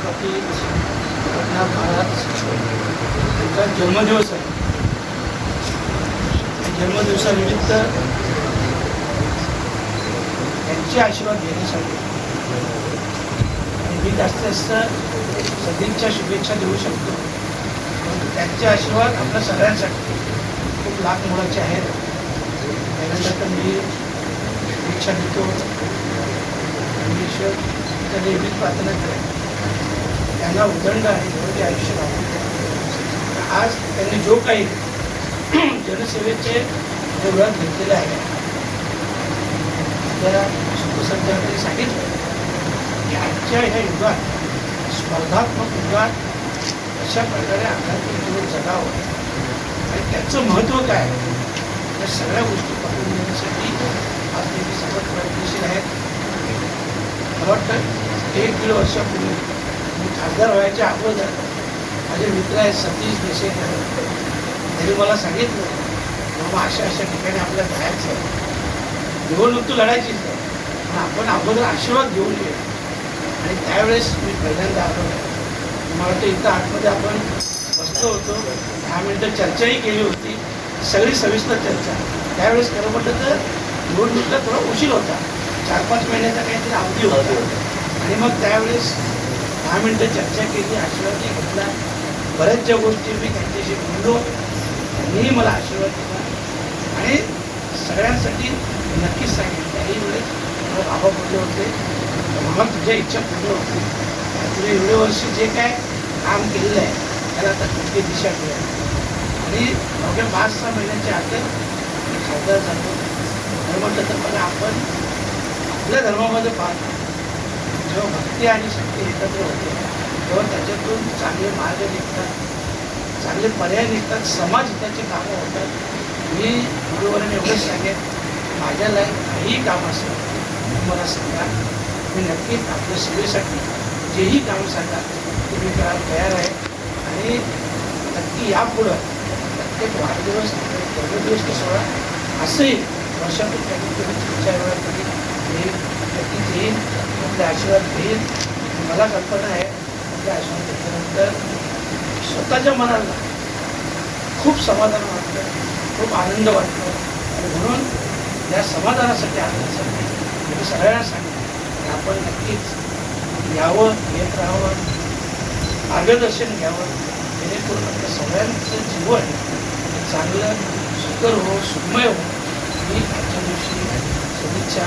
छत्रपती एकनाथ महाराज यांचा जन्मदिवस आहे. जन्मदिवसानिमित्त त्यांचे आशीर्वाद घेण्यासाठी आणि मी जास्तीत जास्त सदिच्छा शुभेच्छा देऊ शकतो. त्यांचे आशीर्वाद आपल्या सगळ्यांसाठी खूप लाख मुलाचे आहेत. त्यानंतर तर मी शुभेच्छा देतो. ईश्वर त्या नेहमीच प्रार्थना करेन. त्यांना उदंड आहे निरोगी आयुष्य लाभो आज त्यांनी जो काही जनसेवेचे जे व्रत घेतलेलं आहे आपल्याला सुखसंचालकांनी सांगितलं. की आजच्या ह्या युगात स्पर्धात्मक युगात अशा प्रकारे आध्यात्मिक जीवन जगावं. आणि त्याचं महत्त्व काय? या सगळ्या गोष्टी पाहून घेण्यासाठी आज ते सर्वात प्रयत्नशील आहेत. मला वाटतं एक दीड वर्षापूर्वी मी खासदार व्हायच्या अगोदर माझे मित्र आहेत सतीश देशेकर त्यांनी मला सांगितलं बाबा अशा अशा ठिकाणी आपल्याला जायचं आहे निवडणूक तू लढायचीच आहे. पण आपण अगोदर आशीर्वाद घेऊन ये. आणि त्यावेळेस मी पहिल्यांदा आलो. मला वाटतं इथं आतमध्ये आपण बसलो होतो. दहा मिनटं चर्चाही केली होती. सगळी सविस्तर चर्चा. त्यावेळेस खरं म्हटलं तर निवडणुकीला थोडा उशीर होता. चार पाच महिन्याचा काहीतरी अवधी होता. आणि मग त्यावेळेस दहा मिनटं चर्चा केली आशीर्वाद घेतला. बऱ्याच ज्या गोष्टी मी त्यांच्याशी बोललो त्यांनीही मला आशीर्वाद दिला. आणि सगळ्यांसाठी नक्कीच सांगेन त्याही वेळेस मला बाबा बोलले होते बाबा तुझ्या इच्छा पूर्ण होती तुझ्या एवढे वर्ष जे काय काम केलेलं आहे त्याला आता कुठली दिशा मिळेल. आणि अवघ्या पाच सहा महिन्याच्या आत मी खासदार झालो तर म्हटलं तर मला आपण आपल्या धर्मामध्ये पाहतो. जेव्हा भक्ती आणि शक्ती एकत्र होते तेव्हा त्याच्यातून चांगले मार्ग निघतात चांगले पर्याय निघतात समाज हिताची कामं होतात. मी गुरुवरांनी एवढंच सांगेन माझ्या लाईफ काहीही काम असेल तुम्ही मला सांगा मी नक्कीच आपल्या सेवेसाठी जेही काम सांगा ते मी करायला तयार आहे. आणि नक्की यापुढं प्रत्येक वाढदिवस जन्मदिवस सोहळा असंही वर्षातून कधी कधी तीन चार वेळा कधी देईल आपले आशीर्वाद देईल. मला कल्पना आहे आपल्या आशीर्वाद घेतल्यानंतर स्वतःच्या मनाला खूप समाधान वाटतं खूप आनंद वाटतो. आणि म्हणून या समाधानासाठी आनंदासाठी मी सगळ्यांना सांगितलं. की आपण नक्कीच यावं येत राहावं मार्गदर्शन घ्यावं जेणेकरून आपल्या सगळ्यांचं जीवन चांगलं सुकर हो सुखमय हो. मी आजच्या दिवशी शुभेच्छा